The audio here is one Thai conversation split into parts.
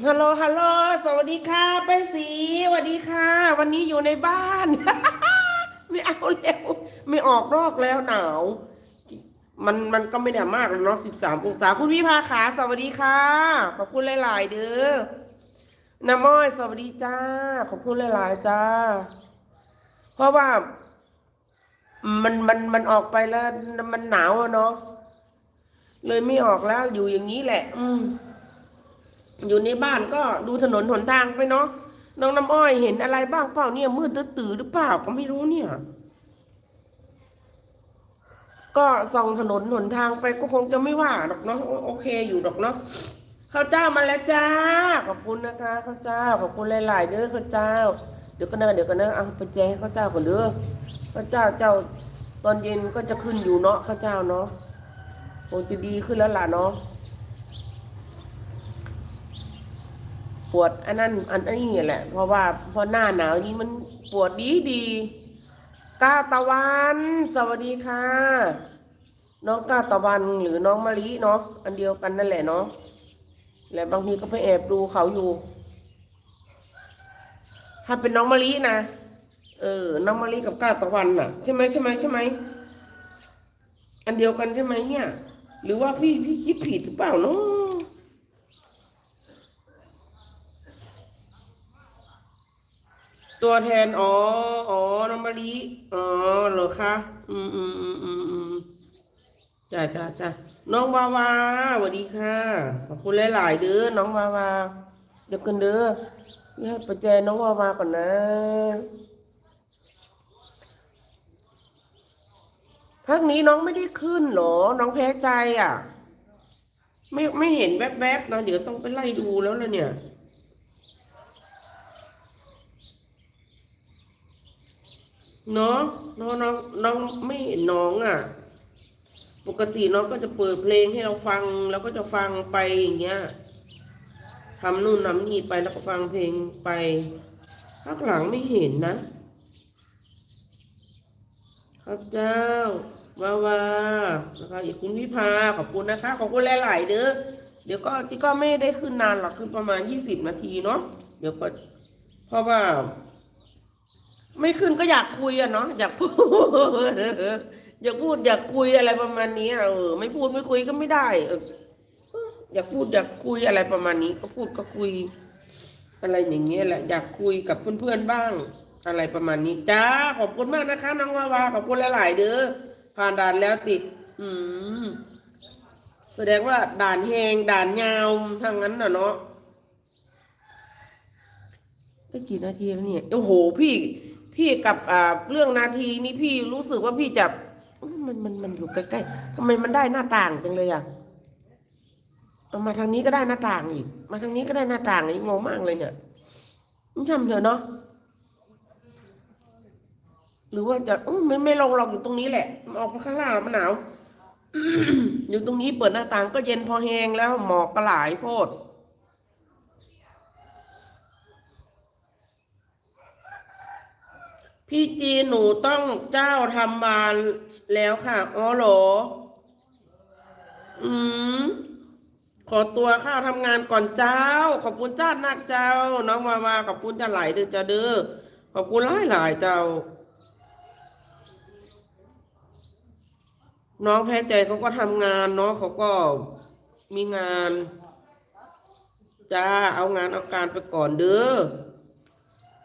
ฮัลโหลฮัลโหลสวัสดีค่ะเป้สีสวัสดีค่ะ วันนี้อยู่ในบ้าน ไม่เอาแล้ว ไม่ออกนอกแล้วหนาว มันมันก็ไม่ได้มากหรอกเนาะสิบสามองศาคุณวิภาขาสวัสดีค่ะ ขอบคุณหลาย ๆ เด้อน้ำม้อยสวัสดีจ้า ขอบคุณหลาย ๆ จ้า เพราะว่า มันมันมันออกไปแล้ว มันหนาวอะเนาะเลยไม่ออกแล้วอยู่อย่างนี้แหละ อืม อยู่ในบ้านก็ดูถนนหนทางไปเนาะน้องน้ำอ้อยเห็นอะไรบ้างเปล่าเนี่ยมืดตื้อๆหรือเปล่าก็ไม่รู้เนี่ย ก็ส่องถนนหนทางไปก็คงจะไม่ว่าหรอกเนาะโอเคอยู่หรอกเนาะข้าวเจ้ามาแล้วจ้า ขอบคุณนะคะข้าวเจ้าขอบคุณหลายๆเด้อข้าวเจ้า เดี๋ยวก็นะเดี๋ยวก็นะเอาไปแจกข้าวเจ้าก่อนเด้อข้าวเจ้าเจ้าตอนเย็นก็จะขึ้นอยู่เนาะข้าวเจ้าเนาะคงจะดีขึ้นแล้วล่ะเนาะ ปวดอันนั้นอันนี้แหละ เพราะว่าพอหน้าหนาวนี้มันปวดดีดีกาตะวันสวัสดีค่ะ น้องกาตะวันหรือน้องมะลิเนาะอันเดียวกันนั่นแหละเนาะและบางทีก็ไปแอบดูเขาอยู่ ถ้าเป็นน้องมะลินะเออ น้องมะลิกับกาตะวันน่ะ ใช่ไหมใช่ไหมใช่ไหมอันเดียวกันใช่ไหมเนี่ย หรือว่าพี่พี่คิดผิดหรือเปล่าเนาะ ตัวแทน อ๋อ อ๋อ น้องมะลิอ๋อ เหรอคะ อืมอืมอืมอืมอืมจ้าจ้าจ้าน้องวาวาสวัสดีค่ะ ขอบคุณหลาย ๆ เด้อ น้องวาวา เดี๋ยวกันเด้อนี่ให้ประแจน้องวาวาก่อนนะพักนี้น้องไม่ได้ขึ้นหรอ น้องแพ้ใจอะ ไม่ไม่เห็นแวบๆนะเดี๋ยวต้องไปไล่ดูแล้วล่ะเนี่ย น้องน้องน้องน้องไม่เห็นน้องอะ ปกติน้องก็จะเปิดเพลงให้เราฟัง แล้วก็จะฟังไปอย่างเงี้ยทำนู่นทำนี่ไปแล้วก็ฟังเพลงไปพักหลังไม่เห็นนะข้าเจ้าวาวานะคะอีกคุณวิภาขอบคุณนะคะ ขอบคุณหลาย ๆ เด้อเดี๋ยวก็ที่ก็ไม่ได้ขึ้นนานหรอกคือประมาณยี่สิบนาทีเนาะเดี๋ยวก็เพราะว่า ไม่ขึ้นก็อยากคุยอะเนาะอยากพูดอยากพูดอยากคุยอะไรประมาณนี้เออ ไม่พูดไม่คุยก็ไม่ได้เอออยากพูดอยากคุยอะไรประมาณนี้ ก็พูดก็คุย อะไรอย่างเงี้ยแหละ อยากคุยกับเพื่อนๆบ้าง อะไรประมาณนี้จ้าขอบคุณมากนะคะน้องวาวาขอบคุณหลายๆเด้อผ่านด่านแล้วติด อืมแสดงว่าด่านแหงด่านยาวทางนั้นน่ะเนาะได้กี่นาทีแล้วเนี่ยโอ้โหพี่ พี่กับเรื่องนาทีนี่พี่รู้สึกว่าพี่จะมันมันมันอยู่ใกล้ๆทำไมมันได้หน้าต่างจังเลยอะเอามาทางนี้ก็ได้หน้าต่างอีก มาทางนี้ก็ได้หน้าต่างอีกงงมากเลยเนี่ยมันช่ำเถอะเนาะหรือว่าจะไม่ไม่ลงหรอกอยู่ตรงนี้แหละออกไปข้างล่างมันหนาวอยู่ตรงนี้เปิดหน้าต่างก็เย็นพอแหงแล้วหมอกก็หลายโพด พี่จีหนูต้องเจ้าทำบานแล้วค่ะ อ๋อเหรอ อืม ขอตัวข้าวทำงานก่อนเจ้า ขอบคุณเจ้านักเจ้า น้องวาวาขอบคุณจะหลายเด้อจ้าเด้อ ขอบคุณหลายหลายเจ้า น้องแพ้ใจเขาก็ทำงานเนาะเขาก็มีงาน จ้า เอางานเอาการไปก่อนเด้อ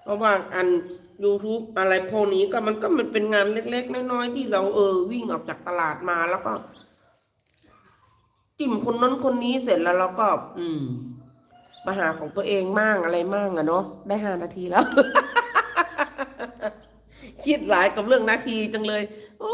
เพราะว่างอัน YouTube อะไรพวกนี้ก็มันก็มันเป็นงานเล็ก ๆ น้อยๆที่เราเออวิ่งออกจากตลาดมาแล้วก็ จิ้มคนนั้นคนนี้เสร็จแล้วเราก็ อืมมาหาของตัวเองมั่งอะไรมั่งอะเนาะได้ห้านาทีแล้วคิดหลายกับเรื่องนาทีจังเลย โอ้